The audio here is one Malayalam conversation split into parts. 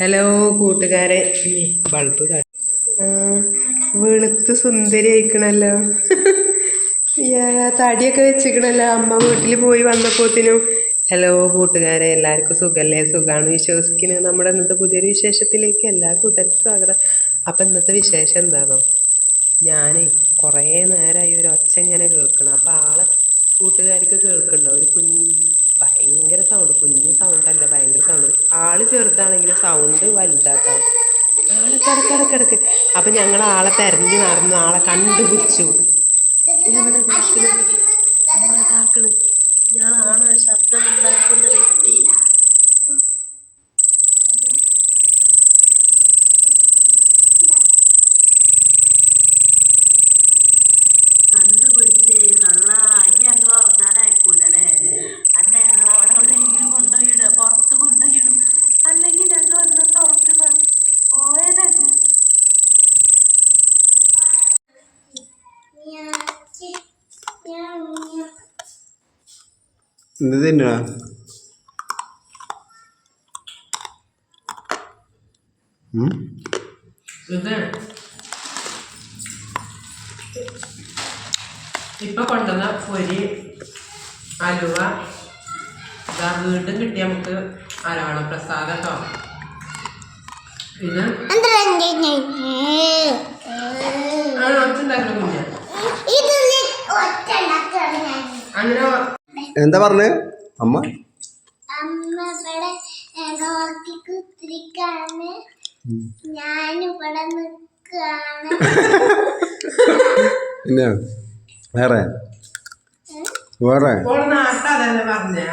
ഹലോ കൂട്ടുകാരെ. ബൾബ് വെളുത്ത് സുന്ദരി ആയിക്കണല്ലോ. തടിയൊക്കെ വെച്ചിക്കണല്ലോ. അമ്മ വീട്ടിൽ പോയി വന്നപ്പോത്തിനും. ഹലോ കൂട്ടുകാരെ. എല്ലാവർക്കും സുഖല്ലേ? സുഖമാണ് വിശ്വസിക്കുന്നത് നമ്മുടെ ഇന്നത്തെ പുതിയൊരു വിശേഷത്തിലേക്ക് എല്ലാ കൂട്ടർക്കും സ്വാഗതം. അപ്പം ഇന്നത്തെ വിശേഷം എന്താണോ ഞാനേ കുറേ നേരമായി ഒരു ഒച്ച ഇങ്ങനെ കേൾക്കണം. അപ്പം ആളെ കൂട്ടുകാർക്ക് കേൾക്കണ്ടോ? ഒരു കുഞ്ഞ് ഭയങ്കര സൗണ്ട് കുഞ്ഞ് അല്ല ഭയങ്കര സൗണ്ട് ആൾ ചെറുതാണെങ്കിലും സൗണ്ട് വലുതാക്കാം. ആളെ കിടക്കിടക്കിടക്ക് അപ്പം ഞങ്ങൾ ആളെ തെരഞ്ഞു നടന്നു ആളെ കണ്ടുപിടിച്ചു. എവിടെ നിൽക്കണ്? ആളെ കാക്കണ്. ഇയാളാണ് ആ ശബ്ദം ഉണ്ടാക്കുന്ന വ്യക്തി കണ്ടുപിടിച്ച് കള്ള ഈ അന്ന് പറഞ്ഞാൽ അയക്കൂലല്ലേ അന്നെ ഞങ്ങൾ അവിടെ എവിടെയെങ്കിലും കൊണ്ടുപോയിടുക പുറത്ത് കൊണ്ടുപോയിടും അല്ലെങ്കിൽ ഞങ്ങൾ ഒന്ന് തുറക്കുക പോയതന്നെ ഇത് ഇപ്പൊ കൊണ്ടുവന്ന പൊരി അലുവ ഇതാ വീണ്ടും കിട്ടിയ നമുക്ക് അരവണ പ്രസാദം കേട്ടോ ഇത് അങ്ങനെ എന്താ പറഞ്ഞേ? അമ്മ? പിന്നെ വേറെ? വേറെ?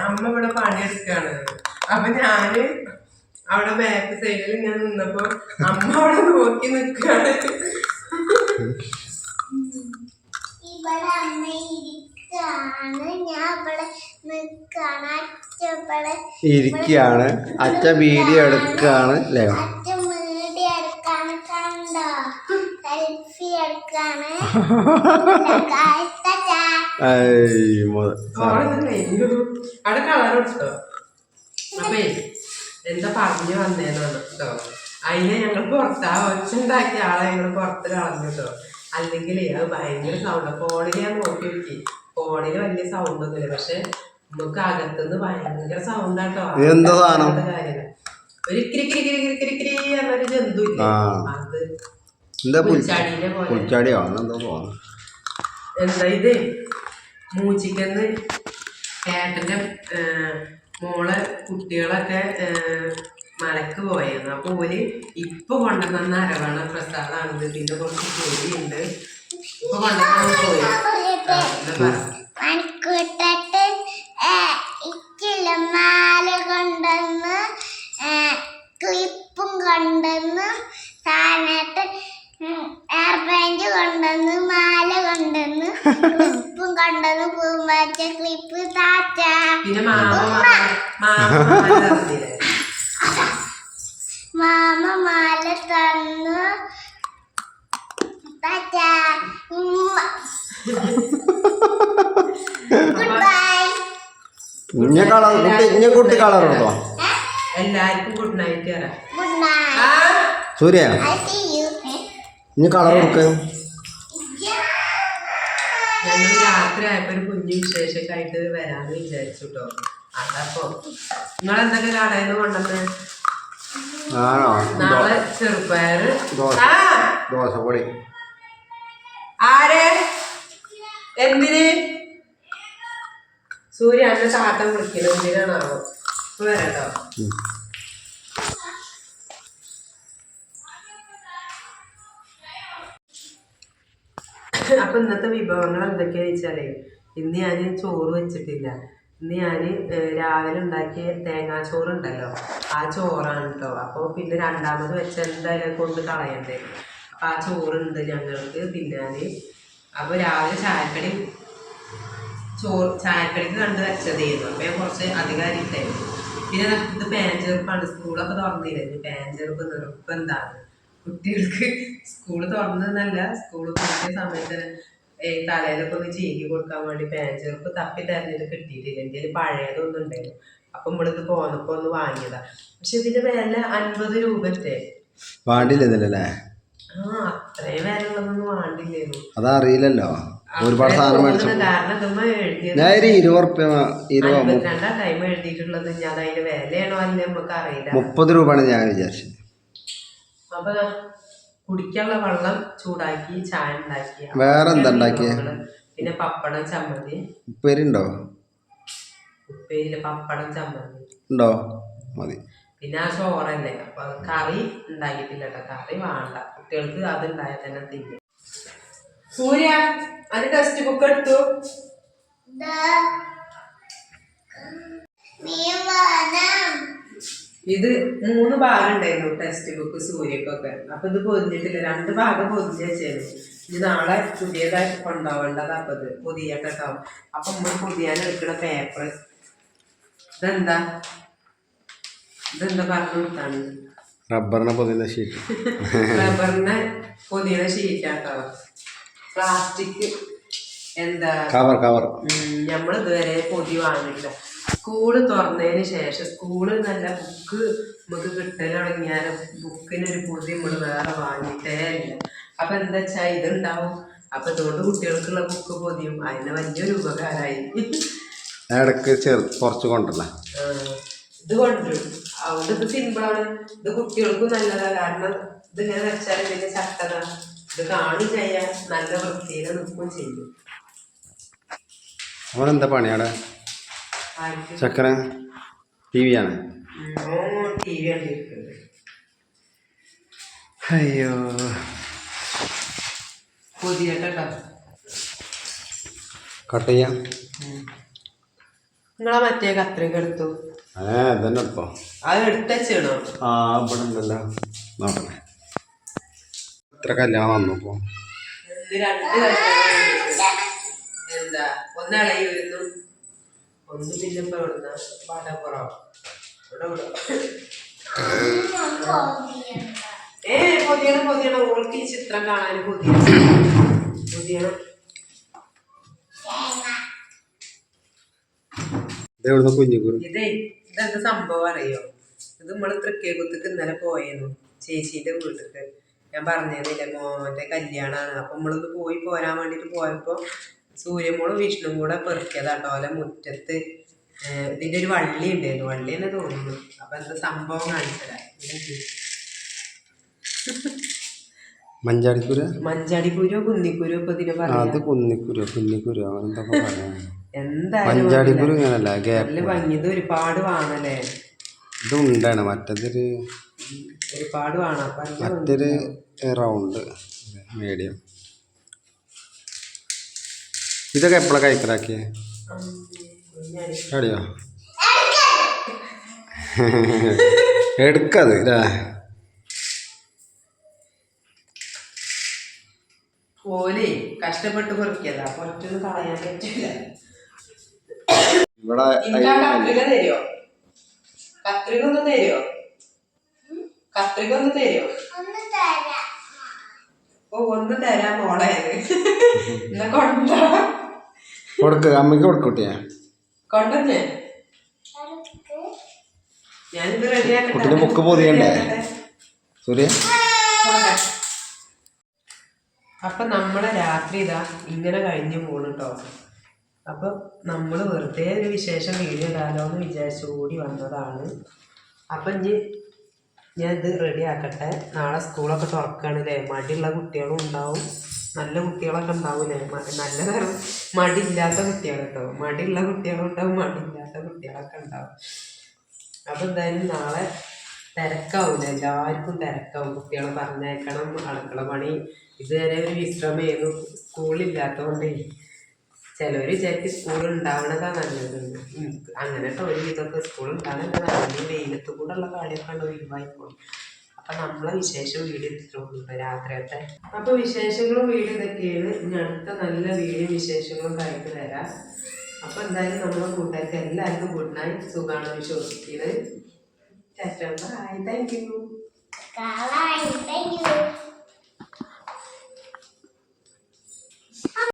അമ്മ ഇവിടെ പണിയെടുക്കാണ് അപ്പൊ ഞാൻ അവിടെ ബാക്ക് സൈഡിൽ ഇങ്ങനെ നിന്നപ്പോ അമ്മ അവിടെ നോക്കി നിക്കാണ് ഇവിടെ അമ്മ ഇരിക്കാണ്. ഞാൻ ഇവിടെ നിൽക്കാണ് ഇരിക്കുകയാണ് വീഡിയോ എടുക്കുകയാണ് അല്ലേ? അച്ഛ വീഡിയോ എടുക്കാണ്. കണ്ടോ? സെൽഫി എടുക്കാണ്. ഏയ് മൊ- അവിടെ അപ്പേ എന്താ പറഞ്ഞു വന്നേന്നാണ് കേട്ടോ അതിനെ ഞങ്ങൾ പുറത്താ ഒച്ച ഉണ്ടാക്കിയ ആളെ ഞങ്ങൾ പുറത്ത് കളഞ്ഞു കേട്ടോ അല്ലെങ്കിൽ അത് ഭയങ്കര സൗണ്ട്. ഫോണിൽ ഞാൻ നോക്കി നോക്കി ഫോണിൽ വലിയ സൗണ്ട് ഒന്നുമില്ല. പക്ഷെ നമുക്ക് അകത്തുനിന്ന് ഭയങ്കര സൗണ്ട് ആട്ടോ. സാധനം? ഒരു കിരി കിരി കിരി കിരി കിരി കിരി എന്നൊരു ജന്തു ഇല്ലേ അത് എന്താ പോലെ. പുൽച്ചാടിയോ? അങ്ങനെന്തോ തോന്നുന്നു? എന്താ ഇത്? മൂച്ചിക്കന്ന് ഏട്ടന്റെ മോളെ കുട്ടികളൊക്കെ മലക്ക് പോയെന്ന്. അപ്പൊ ഓൽ ഇപ്പൊ കൊണ്ടുവന്ന അരവണ പ്രസാദാണ് പിന്നെ കുറച്ച് ജോലിയുണ്ട് ഇപ്പൊ കൊണ്ടുവന്ന പോയി ആ, എന്നാ പറ. മണിക്കൂട്ടട്ട് ഇച്ചില്ല മാല കൊണ്ടുവന്ന് ക്ലിപ്പും കൊണ്ടുവന്ന് സാധനത്ത് എയർ ബാൻഡ് കൊണ്ടുവന്ന് മാല കൊണ്ടുവന്ന് ക്ലിപ്പും കൊണ്ടുവന്ന് പൂമ്പാറ്റ ക്ലിപ്പ് പിന്നെ മാമ മാല തന്നു ബൈ ഇഞ്ഞ കളർ കുട്ടി ഇഞ്ഞ കുട്ടി കളർ ഉണ്ടോ? എല്ലാവർക്കും ഗുഡ് നൈറ്റ് സൂര്യ. ഇഞ്ഞ കളർ കൊടുക്ക. ഞങ്ങൾ രാത്രി ആയപ്പോ ഒരു കുഞ്ഞു വരാന്ന് വിചാരിച്ചു കേട്ടോ അതപ്പോ നിങ്ങൾ എന്തൊക്കെ കടയിൽ നിന്ന് കൊണ്ടുവന്ന്? ആണോ? നാളെ ചെറുപ്പയറ് ദോശ. ദോശപ്പൊടി എന്തിന്? സൂര്യ അന്നെ താത്തം വിളിക്കണം എന്തിനാണാവോ? വരട്ടോ. അപ്പൊ ഇന്നത്തെ വിഭവങ്ങൾ എന്തൊക്കെയാ വെച്ചാലേ ഇന്ന് ഞാൻ ചോറ് വെച്ചിട്ടില്ല. ഇന്ന് ഞാൻ രാവിലെ ഉണ്ടാക്കിയ തേങ്ങാച്ചോറ് ഉണ്ടല്ലോ. ആ ചോറാണ് കേട്ടോ അപ്പോൾ പിന്നെ രണ്ടാമത് വെച്ച എന്തായാലും കൊണ്ട് കളയണ്ടേ. അപ്പൊ ആ ചോറുണ്ട് ഞങ്ങൾക്ക്. തിന്നാൻ അപ്പൊ രാവിലെ ചായക്കടി ചോറ് ചായക്കടിക്ക് കണ്ട് വെച്ചതായിരുന്നു. അപ്പൊ ഞാൻ കുറച്ച് അധികം അരിട്ടായിരുന്നു പിന്നെ നമുക്ക് ഇത് പാൻ ചെറുപ്പാണ്. സ്കൂളൊക്കെ തുറന്നില്ല? പാൻചെറുപ്പ് പാൻ ചെറുപ്പ് നിർബന്ധമാണ് കുട്ടികൾക്ക് സ്കൂൾ തുറന്നതെന്നല്ല സ്കൂൾ തുറന്ന സമയത്ത് തലയിലൊക്കെ ഒന്ന് ചീകി കൊടുക്കാൻ വേണ്ടി പാൻ ചെറുപ്പ് തപ്പി തെരഞ്ഞിട്ട് കിട്ടിയിട്ടില്ല. എന്റെ പഴയതൊന്നും ഉണ്ടായിരുന്നു അപ്പം നമ്മളിത് പോന്നപ്പോ ഒന്ന് വാങ്ങിയതാ. പക്ഷെ ഇതിന്റെ വില അൻപത് രൂപത്തെ പാണ്ടില്ല ഉള്ളതൊന്നും അതറിയില്ലല്ലോ ഒരുപാട് സാധനം മേടിച്ചു. ഞാൻ ഒരു ഇരുപത് ഇരുപത് മുപ്പത് രൂപയാണ് ഞാൻ വിചാരിച്ചത്. കുടിക്കാനുള്ള വെള്ളം ചൂടാക്കി ചായ ഉണ്ടാക്കി വേറെ എന്താ ഉണ്ടാക്കിയ? പിന്നെ പപ്പടം ചമ്മന്തി. ഉപ്പേരി ഉണ്ടോ ഉപ്പേരിയിൽ പപ്പടം ചമ്മന്തി. ഉണ്ടോ? മതി. പിന്നെ ആ ചോറല്ലേ അപ്പൊ കറി ഉണ്ടാക്കിയിട്ടില്ല കേട്ടോ കറി വേണ്ട. കുട്ടികൾക്ക് അത് ഉണ്ടായാൽ തന്നെ തിന്നും. സൂര്യ അത് ടെസ്റ്റ് ബുക്ക് എടുത്തു. ഇത് മൂന്ന് ഭാഗം ഉണ്ടായിരുന്നു ടെക്സ്റ്റ് ബുക്ക് സൂര്യക്കൊക്കെ. അപ്പൊ ഇത് പൊതിഞ്ഞിട്ടില്ല. രണ്ട് ഭാഗം പൊതിഞ്ഞ് വെച്ചായിരുന്നു ഇനി നാളെ പുതിയതായിട്ട് കൊണ്ടുപോകേണ്ടത് അപ്പൊ ഇത്. പുതിയ കേട്ടോ അപ്പൊ നമ്മൾ പുതിയാൻ എടുക്കുന്ന പേപ്പർ ഇതെന്താ? റബ്ബറിനെ പൊതിയുന്ന ഷീറ്റ് റബ്ബറിനെ പൊതിയുന്ന ഷീറ്റാട്ടോ പ്ലാസ്റ്റിക് എന്താ? Cover cover. നമ്മൾ ഇതുവരെ പൊതി വാങ്ങില്ല സ്കൂൾ തുറന്നതിന് ശേഷം സ്കൂൾ നല്ല ബുക്ക് നമുക്ക് കിട്ടൽ തുടങ്ങിയാൽ ബുക്കിനൊരു പൊതി നമ്മൾ വേറെ വാങ്ങിയിട്ടേ ഇല്ല. അപ്പൊ എന്താ വെച്ചാ ഇതുണ്ടാവും. അപ്പൊ ഇതുകൊണ്ട് കുട്ടികൾക്കുള്ള ബുക്ക് പൊതിയും. അതിന് വലിയൊരു ഉപകാരമായി ഇടയ്ക്ക് ചെറു കുറച്ച് കൊണ്ടല്ല ഇത് കൊണ്ടുവരും. അതുകൊണ്ട് ഇത് സിമ്പിളാണ് ഇത് കുട്ടികൾക്കും നല്ലതാണ്. കാരണം ഇത് ഇങ്ങനെ വെച്ചാൽ ഇതിന്റെ ചട്ടത ഇത് കാണും ചെയ്യാൻ നല്ല വൃത്തിയിൽ നിൽക്കുകയും ചെയ്യും. അവനെന്താ പണിയാടെ ചക്കര ടി വി ആണ്. ടി വി കണ്ടിരിക്കുന്നത് അയ്യോ. പുതിയ കട്ട് ചെയ്യാം. നിങ്ങളെ മറ്റേ കത്രിക എടുത്തു. ഏ ഇതന്നെ എടുത്തോ? അത് എടുത്തച്ചണോ ആ ഇവിടെ ഉണ്ടല്ലോ. നോക്കണേ ഇത്ര കല്യാണം വന്നു ഇപ്പോ. ഇത് രണ്ട് കഷ്ണങ്ങൾ എന്താ? ഒന്ന് ഇളകി വരുന്നു. ഒന്ന് പിന്നെ ഇപ്പൊ എവിടുന്ന വടപ്പുറം ഇവിടെ ഇവിടെ ഏ പൊതിയണം പൊതിയണം. ഓൾക്ക് ഈ ചിത്രം കാണാൻ പൊതിയണം. കുഞ്ഞിക്കുരു? ഇതേ. ഇതെന്താ സംഭവം അറിയോ? ഇത് നമ്മൾ തൃക്കേക്കുത്തക്ക് ഇന്നലെ പോയിരുന്നു ചേച്ചീന്റെ വീട്ടിക്ക്. ഞാൻ പറഞ്ഞതില്ല മോന്റെ കല്യാണാണ്. അപ്പൊ നമ്മളിന്ന് പോയി പോരാൻ വേണ്ടിട്ട് പോയപ്പോ സൂര്യമോളും വിഷ്ണുവും കൂടെ പെറുക്കിയതാട്ടോ ഓലെ മുറ്റത്ത്. ഇതിന്റെ ഒരു വള്ളി ഉണ്ടായിരുന്നു വള്ളി തന്നെ തോന്നുന്നു. അപ്പൊ എന്താ സംഭവം കാണിച്ചതായി മഞ്ചാടിക്കുരു? മഞ്ചാടിക്കുരു കുന്നിക്കുരു ഇപ്പൊ ഇതിനെ പറഞ്ഞു പറയാ? കുന്നിക്കുരു കുന്നിക്കുരു. അങ്ങനെന്താ പറയാ എന്തായാലും ഇങ്ങനല്ല നല്ല ഗ്യാപ്പ് ഭംഗി ഇത് ഒരുപാട് വാണല്ലേ? ഇതുണ്ടാണ് മറ്റേതൊരു ഒരുപാട് വാങ്ങാം. മറ്റൊരു റൗണ്ട് മീഡിയം ഇതൊക്കെ എപ്പോഴാണ് കഴിക്കലാക്കിയേ. അടിയോ? എടുക്കത് അല്ലേ ഓലേ കഷ്ടപ്പെട്ട് പെറുക്കിയതാ. അപ്പൊ പറയാൻ കളയാൻ പറ്റില്ല. ഇവിടെ കത്രിക തരുമോ കത്രിക ഒന്ന് തരുമോ കത്രിക ഒന്ന് തരുമോ ഒന്ന് തരാം. ഓ ഒന്ന് തരാൻ മോളെ. എന്നാ കൊണ്ടോ? കൊടുക്ക് അമ്മയ്ക്ക് കൊടുക്കൂട്ടിയാ. ഞാനിത് റെഡിയാക്കട്ടെ. കുട്ടീന്റെ ബുക്ക് പൊതിയണ്ടേ? സൂര്യ? അപ്പൊ നമ്മളെ രാത്രി ഇതാ ഇങ്ങനെ കഴിഞ്ഞു പോണു കേട്ടോ അപ്പൊ നമ്മൾ വെറുതെ ഒരു വിശേഷം വീഡിയോ ഇടാലോ എന്ന് വിചാരിച്ചു കൂടി വന്നതാണ്. അപ്പൊ ഇനി ഞാൻ ഇത് റെഡി ആക്കട്ടെ. നാളെ സ്കൂളൊക്കെ തുറക്കുകയാണല്ലേ മടിയുള്ള കുട്ടികളും ഉണ്ടാവും. നല്ല കുട്ടികളൊക്കെ ഉണ്ടാവില്ലേ നല്ല തരം മടിയില്ലാത്ത കുട്ടികൾ കേട്ടോ മടിയുള്ള ഉണ്ടാവും മടിയില്ലാത്ത കുട്ടികളൊക്കെ ഉണ്ടാവും. അപ്പൊ എന്തായാലും നാളെ തിരക്കാവൂല? എല്ലാവർക്കും തിരക്കാവും. കുട്ടികളെ പറഞ്ഞേക്കണം അടുക്കള പണി. ഇതുവരെ ഒരു വിശ്രമമായിരുന്നു സ്കൂളില്ലാത്തതുകൊണ്ടേ ചിലവർ വിചാരിക്കും സ്കൂൾ ഉണ്ടാവണതാ നല്ലത്. അങ്ങനെ ഒരു വിധമൊക്കെ സ്കൂൾ ഉണ്ടാകുന്നത് നല്ലത് വെയിലത്ത് കൂടെ ഉള്ള കളിയൊക്കെ ഉണ്ട് ഒഴിവായിപ്പോകും അപ്പൊ നമ്മളെ വിശേഷം വീഡിയോ എടുത്തിട്ടുള്ളൂ രാത്രിയത്തെ. അപ്പൊ വിശേഷങ്ങളും വീഡിയോ ഇതൊക്കെയാണ്. ഇനി അടുത്ത നല്ല വീഡിയോ വിശേഷങ്ങളും കഴിഞ്ഞു തരാം അപ്പൊ എന്തായാലും നമ്മളെ കൂട്ടുകാർക്ക് എല്ലാവർക്കും ഗുഡ് നൈറ്റ് സുഖമാണ് വിശ്വസിക്കുന്നത് bye thank you thank you.